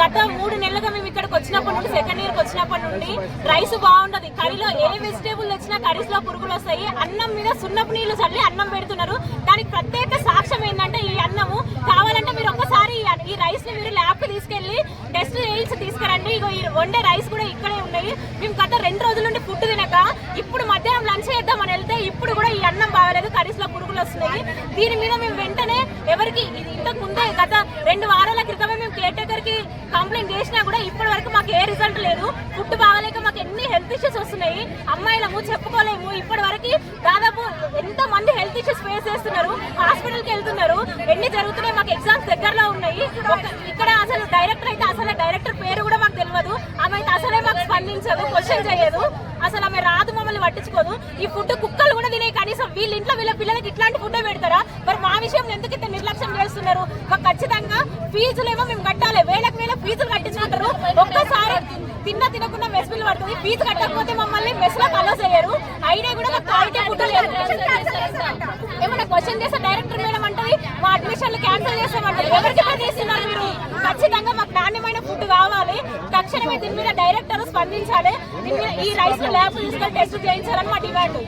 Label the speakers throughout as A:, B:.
A: గత మూడు నెలలుగా మేము ఇక్కడికి వచ్చినప్పటి నుండి సెకండ్ ఇయర్ వచ్చినప్పటి నుండి రైస్ బాగుండదు కర్రీలో ఏ వెజిటేబుల్ వచ్చినా కర్రీస్లో పురుగులు వస్తాయి. అన్నం మీద సున్నపు నీళ్ళు చల్లి అన్నం పెడుతున్నారు. దానికి ప్రత్యేక సాక్ష్యం ఏంటంటే ఈ అన్నము. కావాలంటే మీరు ఒక్కసారి ఈ- ఈ రైస్ని మీరు ల్యాబ్ తీసుకెళ్ళి టెస్ట్ చేయించి తీసుకురండి. ఇగో ఈ వండే రైస్ కూడా ఇక్కడే ఉన్నాయి మేము గత రెండు రోజుల నుండి ఫుడ్ తినక ఇప్పుడు మధ్యాహ్నం లంచ్ చేద్దామని వెళ్తే ఇప్పుడు కూడా ఈ అన్నం బాగాలేదు. కర్రీస్లో వస్తున్నాయి. దీని మీద మేము వెంటనే ఎవరికి ఇంతకు ముందే గత రెండు వారాల క్రితమే మేము కేర్కి కంప్లైంట్ చేసినా కూడా ఇప్పటి వరకు మాకు ఏ రిజల్ట్ లేదు. ఫుడ్ బాగాలేక మాకు ఎన్ని హెల్త్ ఇష్యూస్ వస్తున్నాయి. అమ్మాయిలము చెప్పుకోలేము. ఇప్పటి వరకు దాదాపు ఎంత మంది హెల్త్ ఇష్యూస్ ఫేస్ చేస్తున్నారు. హాస్పిటల్కి వెళ్తున్నారు. ఎన్ని జరుగుతున్నాయి మాకు ఎగ్జామ్స్ దగ్గరలో ఉన్నాయి. ఇక్కడ అసలు డైరెక్టర్ అయితే అసలు డైరెక్టర్ పేరు కూడా మాకు తెలియదు ఆమె అయితే అసలు మాకు క్వశ్చన్ చేయదు. అసలు ఆమె రాదు మమ్మల్ని పట్టించుకోదు. ఈ ఫుడ్ కుక్కలు కూడా తినే కనీసం వీళ్ళ ఇంట్లో వీళ్ళ పిల్లలకి ఇట్లాంటి ఫుడ్ పెడతారా? మరి మా విషయంలో ఎందుకు ఇంత నిర్లక్ష్యం చేస్తున్నారు? మాకు ఖచ్చితంగా ఫీజులేమో మేము కట్టాలి. వేలకు వేల ఫీజులు కట్టించుకుంటారు. ఒక్కసారి తిన్న తినకుండా మెస్ బిల్ పడుతుంది. ఫీజు కట్టకపోతే మమ్మల్ని మెస్లో కలో చేయరు. అయినా కూడా మాకు క్వాలిటీ ఫుడ్ లేదు. క్వశ్చన్ చేస్తే డైరెక్టర్ మేడం అంటది మా అడ్మిషన్లు క్యాన్సిల్ చేస్తామంటారు ఎవరికి పని చేస్తున్నారు మీరు? ఖచ్చితంగా మాకు నాణ్యమైన ఫుడ్ కావాలి. తక్షణమే దీని మీద డైరెక్టర్ స్పందించాలి. ఈ రైస్ ల్యాబ్ తీసుకొని టెస్ట్ చేయించాలని మా డిమాండ్.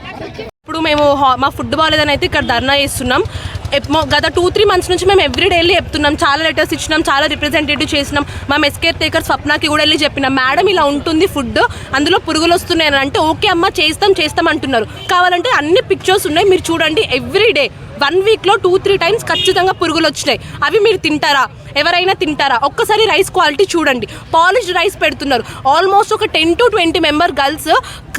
B: ఇప్పుడు మేము మా ఫుడ్ బాగాలేదని అయితే ఇక్కడ ధర్నా చేస్తున్నాం. గత టూ త్రీ మంత్స్ నుంచి మేము ఎవ్రీ డే వెళ్ళి చెప్తున్నాం. చాలా లెటర్స్ ఇచ్చినాం చాలా రిప్రజెంటేటివ్ చేసినాం. మా మెస్కేర్ టేకర్ స్వప్నకి కూడా వెళ్ళి చెప్పినాం మేడం ఇలా ఉంటుంది ఫుడ్ అందులో పురుగులు వస్తున్నాయి అంటే ఓకే అమ్మ చేస్తాం చేస్తాం అంటున్నారు. కావాలంటే అన్ని పిక్చర్స్ ఉన్నాయి మీరు చూడండి ఎవ్రీ డే వన్ వీక్లో టూ త్రీ టైమ్స్ ఖచ్చితంగా పురుగులు వచ్చినాయి. అవి మీరు తింటారా? ఎవరైనా తింటారా? ఒక్కసారి రైస్ క్వాలిటీ చూడండి. పాలిష్డ్ రైస్ పెడుతున్నారు. ఆల్మోస్ట్ ఒక ten to twenty member girls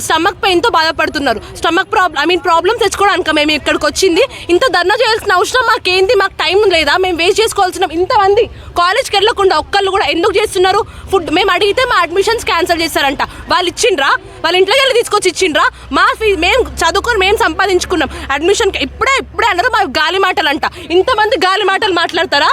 B: stomach పెయిన్తో బాధపడుతున్నారు. Stomach problem I mean problems తెచ్చుకోవడానికి మేము ఇక్కడికి వచ్చింది? ఇంత ధర్నా చేయాల్సిన అవసరం మాకేంది? మాకు టైం లేదా? మేము వేస్ట్ చేసుకోవాల్సిన ఇంతమంది కాలేజ్కి వెళ్ళకుండా ఒక్కళ్ళు కూడా ఎందుకు చేస్తున్నారు? ఫుడ్ మేము అడిగితే మా అడ్మిషన్స్ క్యాన్సిల్ చేస్తారంట. వాళ్ళు ఇచ్చిండ్రా? వాళ్ళ ఇంట్లోకి వెళ్ళి తీసుకొచ్చి ఇచ్చిండ్రా? మా ఫీ మేము చదువుకొని మేము సంపాదించుకున్నాం. అడ్మిషన్ ఇప్పుడే ఇప్పుడే అన్నారు మా గాలి మాటలు అంట ఇంతమంది గాలి మాటలు మాట్లాడతారా?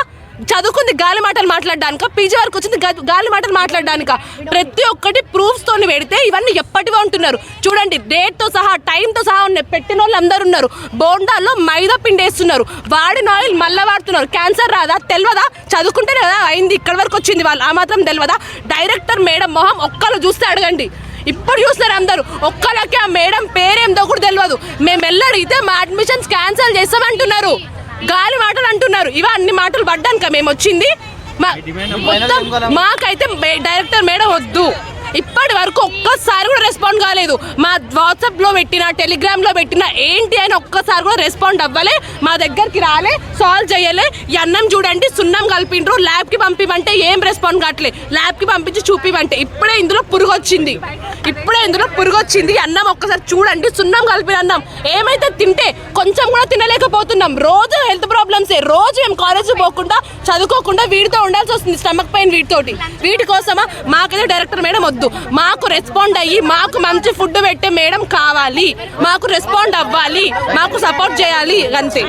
B: చదువుకుంది గాలి మాటలు మాట్లాడడానిక పీజీ వరకు వచ్చింది గాలి మాటలు మాట్లాడడానిక. ప్రతి ఒక్కటి ప్రూఫ్స్ తోని పెడితే ఇవన్నీ ఎప్పటివో ఉంటున్నారు. చూడండి డేట్తో సహా టైంతో సహా ఉన్నాయి పెట్టిన వాళ్ళు అందరు ఉన్నారు. బోండాల్లో మైదా పిండి వేస్తున్నారు వాడిన ఆయిల్ మళ్ళీ వాడుతున్నారు. క్యాన్సర్ రాదా? తెలియదా చదువుకుంటేనే కదా అయింది ఇక్కడ వరకు వచ్చింది వాళ్ళు. ఆ మాత్రం తెలియదా డైరెక్టర్ మేడం మొహం ఒక్కరు చూస్తే అడగండి. ఇప్పుడు చూస్తారు అందరూ. ఒక్కరికి ఆ మేడం పేరేందో కూడా తెలియదు మేము వెళ్ళి మా అడ్మిషన్స్ క్యాన్సిల్ చేస్తామంటున్నారు. గాలి మాటలు అంటున్నారు. ఇవి అన్ని మాటలు పడ్డాక మేము వచ్చింది మాకైతే డైరెక్టర్ మేడం వద్దు. ఇప్పటి వరకు ఒక్కసారి కూడా రెస్పాండ్ కాలేదు. మా వాట్సాప్లో పెట్టిన టెలిగ్రామ్లో పెట్టిన ఏంటి అని ఒక్కసారి కూడా రెస్పాండ్ అవ్వలే. మా దగ్గరికి రాలే సాల్వ్ చేయలే. అన్నం చూడండి సున్నం కలిపిండ్రు ల్యాబ్కి పంపిమంటే ఏం రెస్పాండ్ కావట్లే ల్యాబ్కి పంపించి చూపిమంటే ఇప్పుడే ఇందులో పురుగు వచ్చింది ఇప్పుడే ఇందులో పురుగు వచ్చింది అన్నం ఒక్కసారి చూడండి సున్నం కలిపిన అన్నం. ఏమైతే తింటే కొంచెం కూడా తినలేకపోతున్నాం. రోజు హెల్త్ ప్రాబ్లమ్స్ రోజు మేము కాలేజ్ పోకుండా చదువుకోకుండా వీటితో ఉండాల్సి వస్తుంది స్టమక్ పెయిన్ వీటితోటి వీటి కోసమా? మాకైతే డైరెక్టర్ మేడం వద్దు. మాకు రెస్పాండ్ అయ్యి మాకు మంచి ఫుడ్ పెట్టే మేడం కావాలి. మాకు రెస్పాండ్ అవ్వాలి. మాకు సపోర్ట్ చేయాలి. అంతే.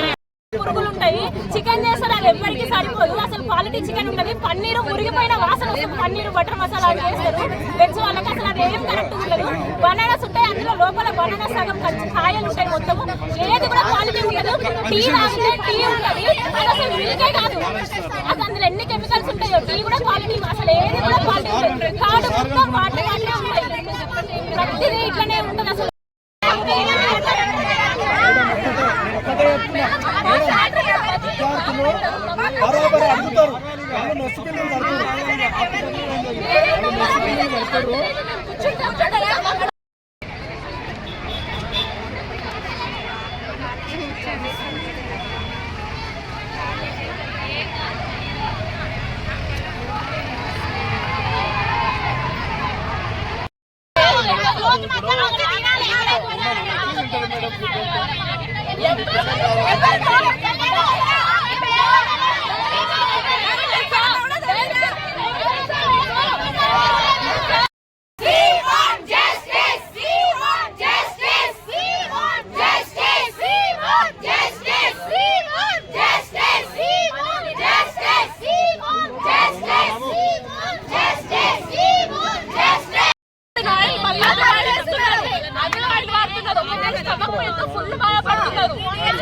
A: పురుగులు ఉంటాయి చికెన్ చేస్తారు సరిపోదు. అసలు క్వాలిటీ చికెన్ పన్నీరు మురిగిపోయిన వాసన వస్తుంది. పన్నీరు బటర్ మసాలా చేస్తారు. వెజ్ వాళ్ళకి అసలు అది ఏం కరెక్ట్ ఉండదు. బనానాస్ ఉంటాయి అందులో లోపల బనానా సగం కాయలు ఉంటాయి మొత్తం ఏది కూడా క్వాలిటీ ఉండదు. టీ తాగితే టీ ఉంటుంది అది అసలు మిల్కే కాదు. అసలు అందులో ఎన్ని కెమికల్స్ ఉంటాయో టీ కూడా క్వాలిటీ అసలు ఏది కూడా క్వాలిటీ కాదు మొత్తం వాటి వాటినే ఉంటాయి ప్రతిదీ ఇట్లనే ఉంటుంది అసలు
C: బరాబర్ అడుగుతారు. వాళ్ళు నొసుకెళ్ళి కడతారు నేను ఇప్పుడే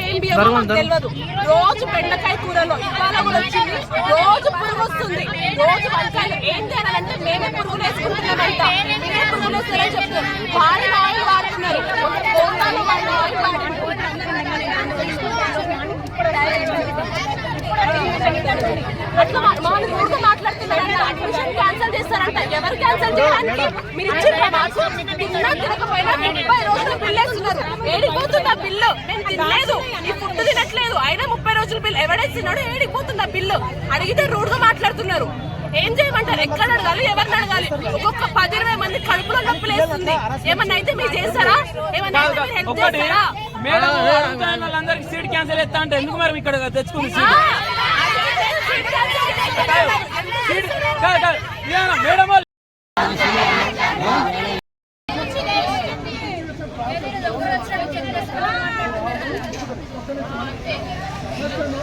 B: ఏం బియ్యమో మాకు తెలియదు రోజు బెండకాయ కూరలో ఇవాళ కూడా వచ్చింది. రోజు పురుగు వస్తుంది. రోజు వంకాయలు ఏం చేయాలంటే మేమే పురుగులు వేసుకుంటున్నామంట మేమే పురుగులు వాడిన ఆయిల్ వాడుతున్నారు. కోటాలో వాడిన ఆయిల్ అట్లా మా- వాళ్ళు రూడ్గా మాట్లాడుతున్నారంట. అడ్మిషన్ క్యాన్సిల్ చేస్తారంట. ఎవరు క్యాన్సిల్ చేయడానికి? మీరు ఇచ్చిన తిన్నా తినకపోయినా ముప్పై రోజులు బిల్లు నేను తినలేదు ఈ ఫుడ్ తినట్లేదు అయినా ఎవడేస్తున్నాడు ఏడిపోతుంది ఆ బిల్లు? అడిగితే రూడ్గా మాట్లాడుతున్నారు. ఏం చేయమంటారు? ఎక్కడ అడగాలి? ఎవరిని అడగాలి? ఒక్కొక్క పది ఇరవై మంది కడుపులో నొప్పులు వేస్తుంది. ఏమన్నా అయితే మీరు చేస్తారా? ఏమన్నా అయితే మీరు హెల్ప్
D: ఒకటి
B: చేస్తారా?
D: మేడం అడుగుతున్న వాళ్ళందరికీ సీట్ క్యాన్సిల్ చేస్తా అంటే ఎందుకు మరి ఇక్కడ తెచ్చుకుంది మేడం వాళ్ళు